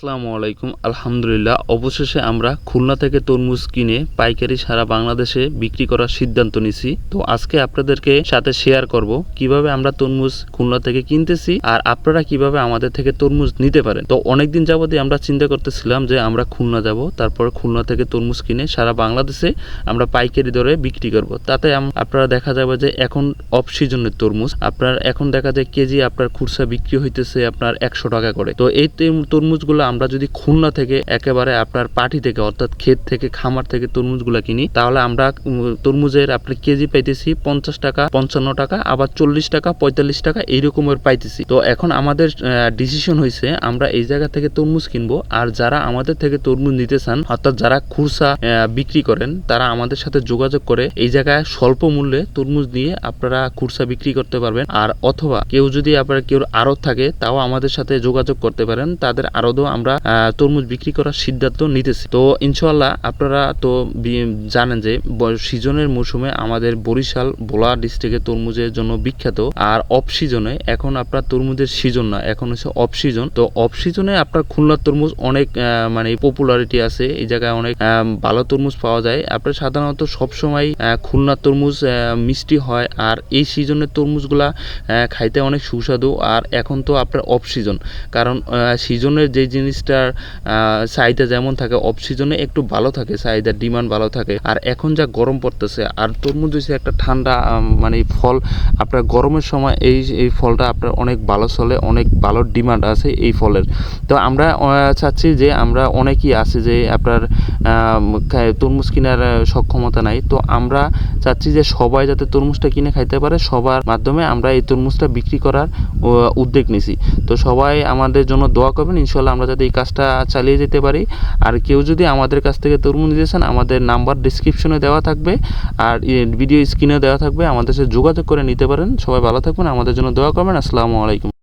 আসসালামু আলাইকুম। আলহামদুলিল্লাহ, অবশেষে আমরা খুলনা থেকে তরমুজ কিনে পাইকারি সারা বাংলাদেশে বিক্রি করার সিদ্ধান্ত নিছি। তো আজকে আপনাদেরকে সাথে শেয়ার করব কীভাবে আমরা তরমুজ খুলনা থেকে কিনতেছি আর আপনারা কীভাবে আমাদের থেকে তরমুজ নিতে পারেন। তো অনেকদিন যাবতই আমরা চিন্তা করতেছিলাম যে আমরা খুলনা যাব, তারপর খুলনা থেকে তরমুজ কিনে সারা বাংলাদেশে আমরা পাইকারি দরে বিক্রি করব। তাতে আপনারা দেখা যাবে যে এখন অফ সিজনের তরমুজ, আপনার এখন দেখা যায় কেজি আপনার খুরসা বিক্রি হইতেছে আপনার একশো টাকা করে। তো এই তরমুজগুলো আমরা যদি খুলনা থেকে একেবারে আপনার পাটি থেকে, অর্থাৎ ক্ষেত থেকে, খামার থেকে তরমুজগুলো কিনি, তাহলে আমরা তরমুজের আপনি কেজি পাইতেছি পঞ্চাশ টাকা, পঞ্চান্ন টাকা, আবার চল্লিশ টাকা, পঁয়তাল্লিশ টাকা এইরকমের পাইতেছি। তো এখন আমাদের ডিসিশন হয়েছে আমরা এই জায়গা থেকে তরমুজ কিনবো, আর যারা আমাদের থেকে তরমুজ নিতে চান, অর্থাৎ যারা খুরসা বিক্রি করেন, তারা আমাদের সাথে যোগাযোগ করে এই জায়গায় স্বল্প মূল্যে তরমুজ দিয়ে আপনারা খুরসা বিক্রি করতে পারবেন। আর অথবা কেউ যদি আপনার, কেউ আড়ত থাকে, তাও আমাদের সাথে যোগাযোগ করতে পারেন, তাদের আড়তও আমরা তরমুজ বিক্রি করার সিদ্ধান্ত নিতেছি। তো ইনশাল্লাহ আপনারা তো জানেন যে সিজনের মৌসুমে আমাদের বরিশাল ভোলা ডিস্ট্রিক্টে তরমুজের জন্য বিখ্যাত। আর অফ সিজনে এখন আপনার তরমুজের সিজন না, এখন হচ্ছে অফ সিজন তো অফ সিজনে আপনার খুলনার তরমুজ অনেক মানে পপুলারিটি আছে। এই জায়গায় অনেক ভালো তরমুজ পাওয়া যায়। আপনার সাধারণত সবসময় খুলনার তরমুজ মিষ্টি হয়। আর এই সিজনের তরমুজগুলা খাইতে অনেক সুস্বাদু। আর এখন তো আপনার অফ সিজন কারণ সিজনের যে জিনিসটার চাহিদা যেমন থাকে অফ সিজনে একটু ভালো থাকে চাহিদা ডিমান্ড ভালো থাকে। আর এখন যা গরম পড়তেছে, আর তরমুজ হচ্ছে একটা ঠান্ডা মানে ফল। আপনার গরমের সময় এই এই ফলটা আপনার অনেক ভালো চলে, অনেক ভালো ডিমান্ড আছে এই ফলের। তো আমরা চাচ্ছি যে আমরা অনেকেই আছে যে আপনার তরমুজ কেনার সক্ষমতা নাই। তো আমরা চাচ্ছি যে সবাই যাতে তরমুজটা কিনে খাইতে পারে, সবার মাধ্যমে আমরা এই তরমুজটা বিক্রি করার উদ্যোগ নিছি। তো সবাই আমাদের জন্য দোয়া করবেন, ইনশাল্লাহ আমরা যাতে এই কাজটা চালিয়ে যেতে পারি। আর কেউ যদি আমাদের কাছ থেকে তরমুজ চান, আমাদের নাম্বার ডিসক্রিপশনে দেওয়া থাকবে, আর ভিডিও স্ক্রিনে দেওয়া থাকবে। আমাদের সাথে যোগাযোগ করে নিতে পারেন। সবাই ভালো থাকবেন, আমাদের জন্য দোয়া করবেন। আসসালামু আলাইকুম।